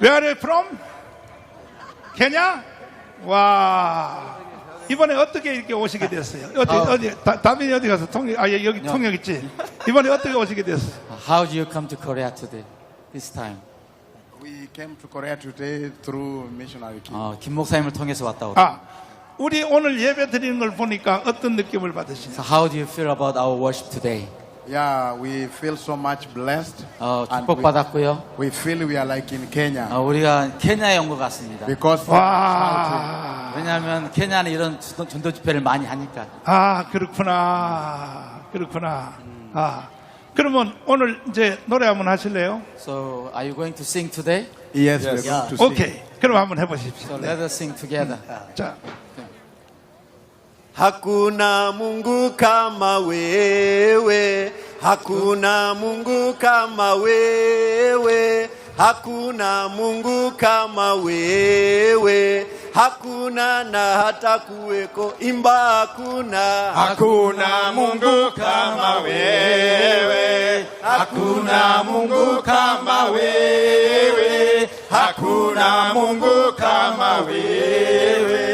Where are you from? 케냐? 와. 이번에 어떻게 이렇게 오시게 됐어요? 어디, 아. 어디, 다, 다민이 어디 가서 통역, 아, 여기 통역 있지? 이번에 어떻게 오시게 됐어요? How do you come to Korea today? This time. We came to Korea today through missionary. 어, 김 목사님을 통해서 왔다고. 아, 우리 오늘 예배 드리는 걸 보니까 어떤 느낌을 받으시나요? So how do you feel about our worship today? Yeah, we feel so much blessed. 어, 축복받았고요. we, we feel we are like in Kenya 어, 우리가 케냐에 온 것 같습니다. because 와, 왜냐하면 케냐는 이런 전도, 전도 집회를 많이 하니까. 아, 그렇구나. 그렇구나. 아, 그러면 오늘 이제 노래 한번 하실래요? So are you going to sing today? yes, we're going to sing. 오케이. 그럼 한번 해보십시오. So let us sing together. 자, Hakuna Mungu kama wewe, hakuna Mungu kama wewe, hakuna Mungu kama wewe, hakuna na hata kuweko imba hakuna. Hakuna Mungu kama wewe, hakuna Mungu kama wewe, hakuna Mungu kama wewe,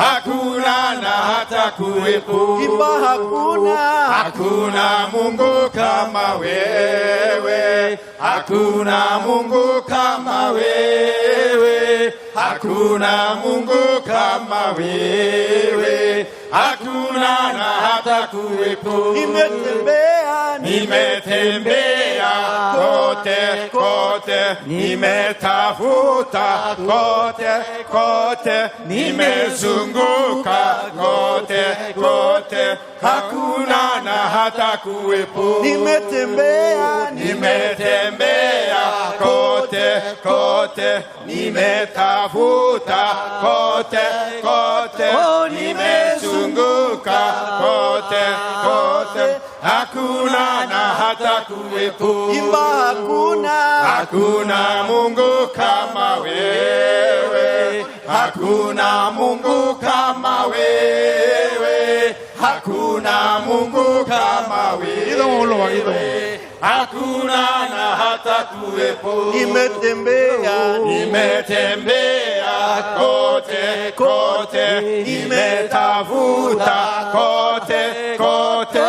hakuna na hata kuwepo. Kipa hakuna. Hakuna Mungu kama wewe, hakuna Mungu kama wewe, hakuna Mungu kama wewe, hakuna na hata kuwepo. Nimetembea Nimetembea kote kote, nimetafuta kote kote, nimezunguka kote kote, hakuna na hata kuwepo. nimetembea Nimetembea kote kote, nimetafuta kote kote, nimezunguka kuzunguka kote kote, hakuna na hata kuwepo. Imba, hakuna. Hakuna Mungu kama wewe, hakuna Mungu kama wewe, hakuna Mungu kama wewe hakuna na hata kuwepo. nimetembea. Nimetembea kote kote, nimetafuta kote kote,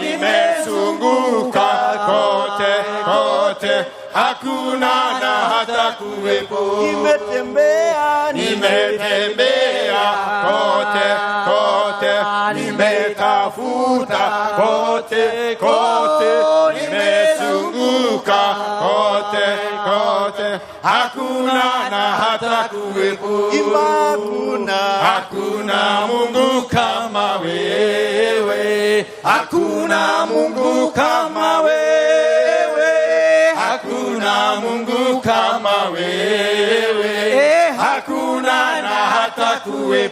nimezunguka kote kote, hakuna na hata kuwepo. nimetembea Nimetembea kote kote, nimetafuta kote kote, hakuna na hata kuwepo. imba hakuna. Hakuna Mungu kama wewe, hakuna Mungu kama wewe, hakuna Mungu kama wewe, hakuna na hata hakuna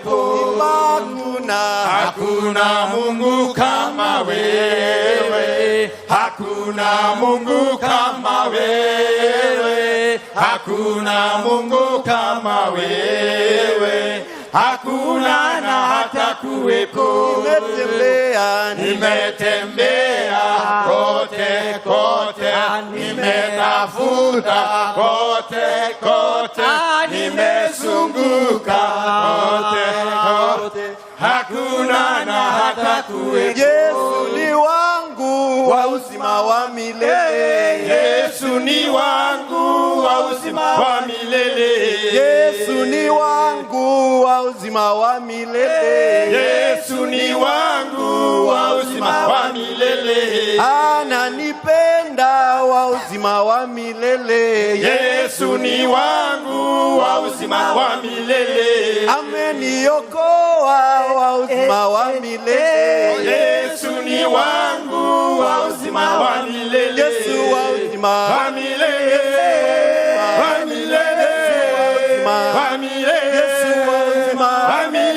Hakuna Mungu kama wewe, hakuna Mungu kama wewe, hakuna Mungu kama wewe, hakuna na hata kuweko. nimetembea Nimetembea kote kote, nimetafuta kote kote, nimezunguka kote. kote, hakuna na hata kuwepo. Yesu ni wangu wa uzima wa milele Yesu ni wangu wa uzima wa milele. Yesu ni wangu wa uzima wa milele Yesu ni wangu wa uzima wa milele. ananipenda uzima wa milele Yesu ni wangu wa uzima wa milele. ameniokoa wa uzima wa milele Yesu ni wangu wa uzima wa milele. Yesu wa uzima wa milele. Wa milele. Wa milele. Yesu wa uzima Wa milele.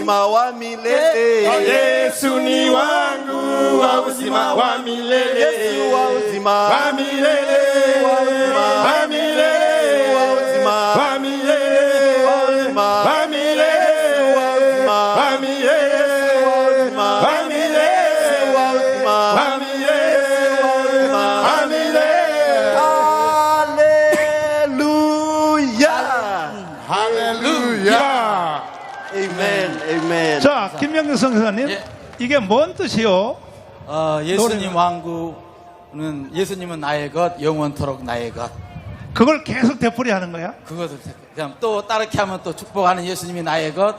Uzima wa milele. Yesu ni wangu wa uzima wa milele. Yesu wa uzima wa milele. 자, 김명규 선생님, 예. 이게 뭔 뜻이요? 어, 예수님 왕국은 예수님은 나의 것, 영원토록 나의 것. 그걸 계속 되풀이 하는 거야? 그것을 그냥 또 따르게 하면 또 축복하는 예수님이 나의 것,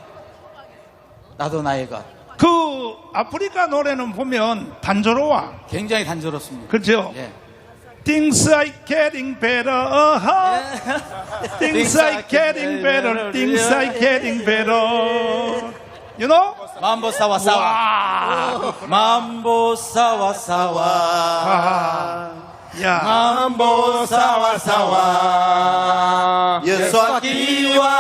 나도 나의 것. 그 아프리카 노래는 보면 단조로워. 굉장히 단조롭습니다. 그렇죠? 예. Things are getting better. Things are getting better. Things are getting better. You know? 사와. 와. 만보 사와 사와. 아. 야. Mambo sawa sawa. Yesu akiwa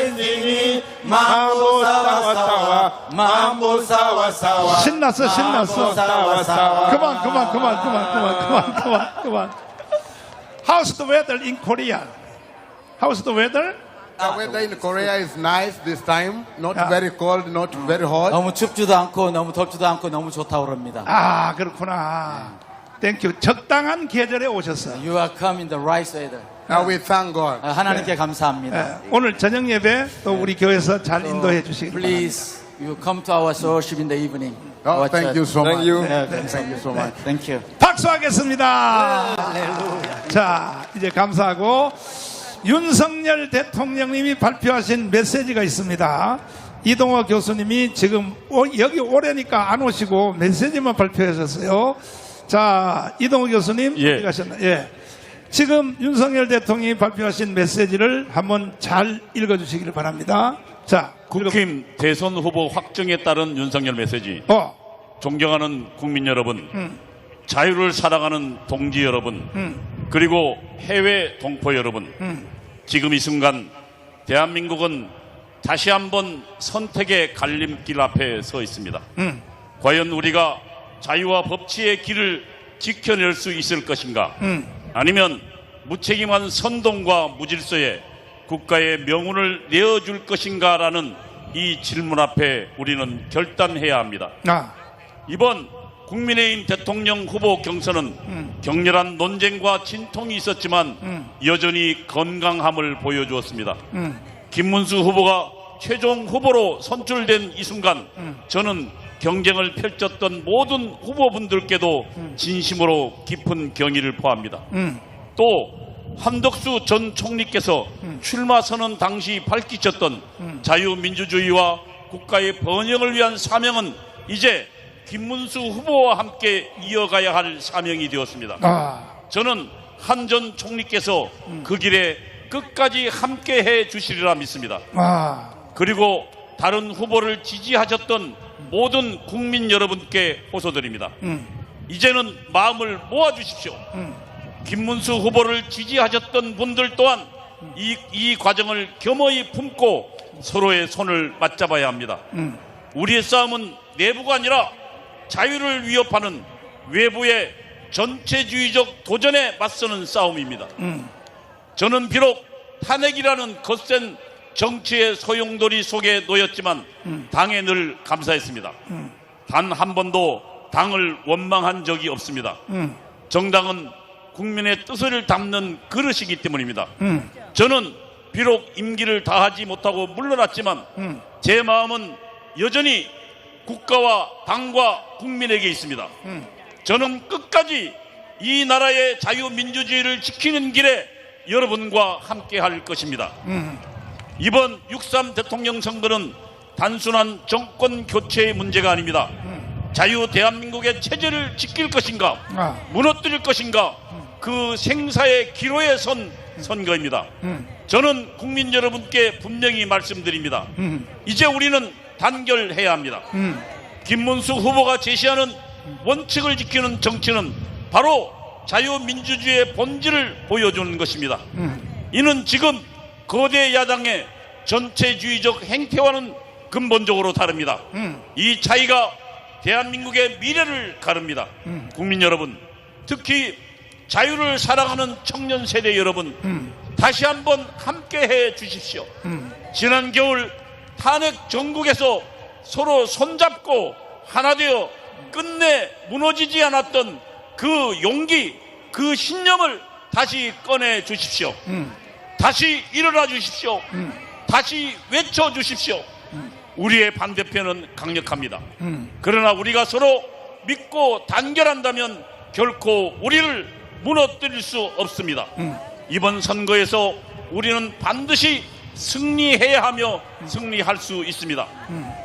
Endini. Mambo sawa sawa. Mambo sawa sawa. 신났어, 신났어. 사와 사와. 그만, 그만, 그만, 그만, 그만, 그만, 그만, 그만. How's the weather in Korea? How's the weather? The weather in Korea is nice this time. Not Yeah. very cold, not very hot. 너무 춥지도 않고 너무 덥지도 않고 너무 좋다고 그럽니다. 아, 그렇구나. 땡큐. 적당한 계절에 오셨어요. You are come in the right weather. Now we thank God. 아, 하나님께 감사합니다. 예, 오늘 저녁 예배 또 우리 교회에서 잘 인도해 주시기 바랍니다. Please, you come to our worship in the evening. Oh, Our thank you church. so Thank much. you. Yeah, thank you so much. Thank you. 박수하겠습니다. 자, 이제 감사하고 윤석열 대통령님이 발표하신 메시지가 있습니다. 이동호 교수님이 지금 오- 여기 오래니까 안 오시고 메시지만 발표하셨어요. 자, 이동호 교수님 예. 어디 가셨나? 예. 지금 윤석열 대통령이 발표하신 메시지를 한번 잘 읽어주시기를 바랍니다. 자, 국힘 대선 후보 확정에 따른 윤석열 메시지. 어, 존경하는 국민 여러분, 자유를 사랑하는 동지 여러분, 그리고 해외 동포 여러분, 지금 이 순간 대한민국은 다시 한번 선택의 갈림길 앞에 서 있습니다. 과연 우리가 자유와 법치의 길을 지켜낼 수 있을 것인가? 아니면 무책임한 선동과 무질서에 국가의 명운을 내어줄 것인가라는 이 질문 앞에 우리는 결단해야 합니다. 아, 이번 국민의힘 대통령 후보 경선은 격렬한 논쟁과 진통이 있었지만 여전히 건강함을 보여주었습니다. 김문수 후보가 최종 후보로 선출된 이 순간 저는 경쟁을 펼쳤던 모든 후보분들께도 진심으로 깊은 경의를 표합니다. 또 한덕수 전 총리께서 출마 선언 당시 밝히셨던 자유민주주의와 국가의 번영을 위한 사명은 이제 김문수 후보와 함께 이어가야 할 사명이 되었습니다. 아, 저는 한 전 총리께서 그 길에 끝까지 함께 해 주시리라 믿습니다. 아, 그리고 다른 후보를 지지하셨던 모든 국민 여러분께 호소드립니다. 이제는 마음을 모아 주십시오. 김문수 후보를 지지하셨던 분들 또한 이, 이 과정을 겸허히 품고 서로의 손을 맞잡아야 합니다. 우리의 싸움은 내부가 아니라 자유를 위협하는 외부의 전체주의적 도전에 맞서는 싸움입니다. 저는 비록 탄핵이라는 거센 정치의 소용돌이 속에 놓였지만 당에 늘 감사했습니다. 단한 번도 당을 원망한 적이 없습니다. 정당은 국민의 뜻을 담는 그릇이기 때문입니다. 저는 비록 임기를 다하지 못하고 물러났지만 제 마음은 여전히 국가와 당과 국민에게 있습니다. 저는 끝까지 이 나라의 자유민주주의를 지키는 길에 여러분과 함께 할 것입니다. 이번 6.3 대통령 선거는 단순한 정권 교체의 문제가 아닙니다. 자유 대한민국의 체제를 지킬 것인가, 아. 무너뜨릴 것인가, 그 생사의 기로에 선 선거입니다. 저는 국민 여러분께 분명히 말씀드립니다. 이제 우리는 단결해야 합니다. 김문수 후보가 제시하는 원칙을 지키는 정치는 바로 자유민주주의의 본질을 보여주는 것입니다. 이는 지금 거대 야당의 전체주의적 행태와는 근본적으로 다릅니다. 이 차이가 대한민국의 미래를 가릅니다. 국민 여러분, 특히 자유를 사랑하는 청년 세대 여러분, 다시 한번 함께 해 주십시오. 지난 겨울 탄핵 전국에서 서로 손잡고 하나 되어 끝내 무너지지 않았던 그 용기, 그 신념을 다시 꺼내 주십시오. 다시 일어나 주십시오. 다시 외쳐 주십시오. 우리의 반대편은 강력합니다. 그러나 우리가 서로 믿고 단결한다면 결코 우리를 무너뜨릴 수 없습니다. 이번 선거에서 우리는 반드시 승리해야 하며 승리할 수 있습니다.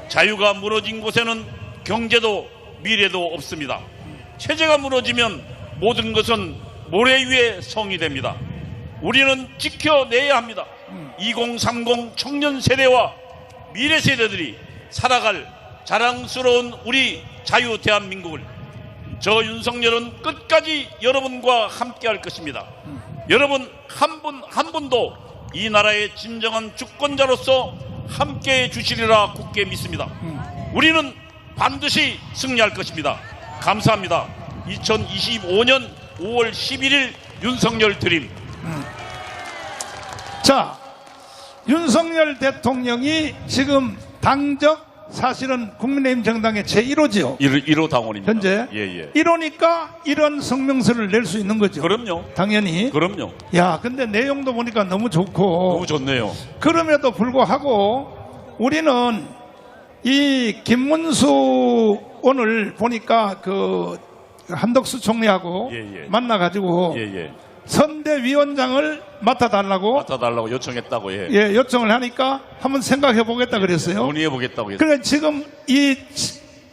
자유가 무너진 곳에는 경제도 미래도 없습니다. 체제가 무너지면 모든 것은 모래 위에 성이 됩니다. 우리는 지켜내야 합니다. 2030 청년 세대와 미래 세대들이 살아갈 자랑스러운 우리 자유 대한민국을 저 윤석열은 끝까지 여러분과 함께 할 것입니다. 여러분 한 분한 분도 이 나라의 진정한 주권자로서 함께 해 주시리라 굳게 믿습니다. 우리는 반드시 승리할 것입니다. 감사합니다. 2025년 5월 11일 윤석열 드림 자, 윤석열 대통령이 지금 당적 사실은 국민의힘 정당의 제1호지요. 1호, 1호 당원입니다. 현재. 예, 예. 이러니까 이런 성명서를 낼 수 있는 거죠. 그럼요. 당연히. 그럼요. 야, 근데 내용도 보니까 너무 좋고. 너무 좋네요. 그럼에도 불구하고 우리는 이 김문수 오늘 보니까 그 한덕수 총리하고 예, 예. 만나가지고 예, 예. 선대위원장을 맡아달라고 맡아달라고 요청했다고 예. 예, 요청을 하니까 한번 생각해 보겠다 그랬어요. 논의해 보겠다고 했어요. 그래 지금 이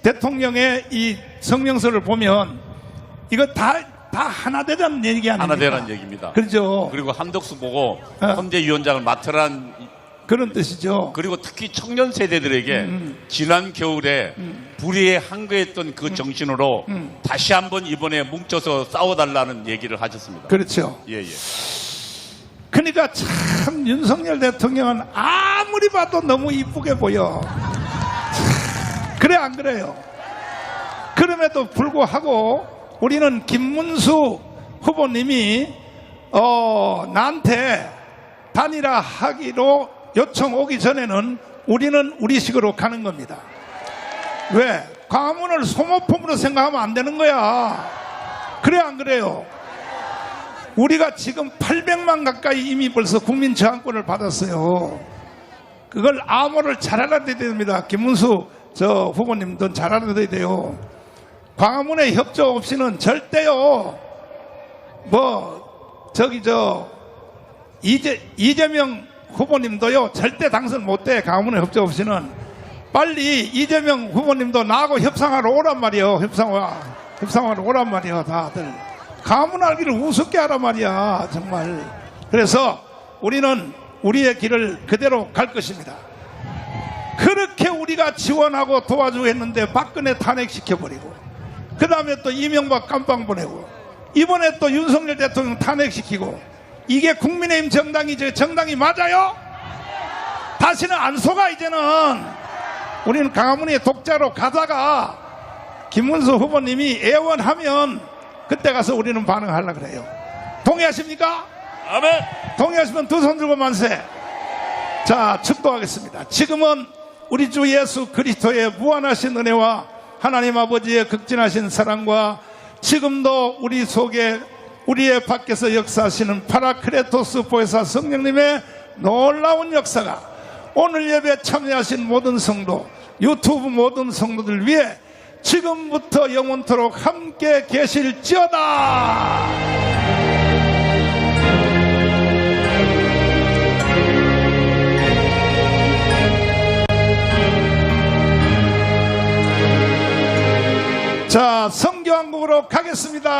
대통령의 이 성명서를 보면 이거 다, 다 하나 되자는 얘기 아닙니까? 하나 되라는 얘기입니다. 그렇죠. 그리고 한덕수 보고 어. 선대위원장을 맡으란 그런 뜻이죠. 그리고 특히 청년 세대들에게 음, 지난 겨울에 불의에 한거했던 음. 그 정신으로 다시 한번 이번에 뭉쳐서 싸워달라는 얘기를 하셨습니다. 그렇죠. 예, 예. 그러니까 참 윤석열 대통령은 아무리 봐도 너무 이쁘게 보여. 참, 그래 안 그래요? 그럼에도 불구하고 우리는 김문수 후보님이 어 나한테 단일화 하기로 요청 오기 전에는 우리는 우리식으로 가는 겁니다. 왜? 광화문을 소모품으로 생각하면 안 되는 거야. 그래 안 그래요? 우리가 지금 800만 가까이 이미 벌써 국민 저항권을 받았어요. 그걸 암호를 잘 알아둬야 됩니다. 김문수 저 후보님도 잘 알아둬야 돼요. 광화문의 협조 없이는 절대요. 뭐 저기 저 이재, 이재명 후보님도요 절대 당선 못돼 광화문의 협조 없이는. 빨리 이재명 후보님도 나하고 협상하러 오란 말이요. 협상화 협상하러 오란 말이요 다들. 가문알기를 우습게 하란 말이야 정말. 그래서 우리는 우리의 길을 그대로 갈 것입니다. 그렇게 우리가 지원하고 도와주고 했는데 박근혜 탄핵시켜버리고 그 다음에 또 이명박 깜빵 보내고 이번에 또 윤석열 대통령 탄핵시키고 이게 국민의힘 정당이죠 정당이 맞아요? 다시는 안 속아 이제는 우리는 강화문의 독자로 가다가 김문수 후보님이 애원하면 그때 가서 우리는 반응하려 그래요 동의하십니까? 아멘! 동의하시면 두 손 들고 만세. 자, 축도하겠습니다. 지금은 우리 주 예수 그리스도의 무한하신 은혜와 하나님 아버지의 극진하신 사랑과 지금도 우리 속에 우리의 밖에서 역사하시는 파라크레토스 보혜사 성령님의 놀라운 역사가 오늘 예배 참여하신 모든 성도, 유튜브 모든 성도들 위해 지금부터 영원토록 함께 계실지어다. 자, 성교한국으로 가겠습니다.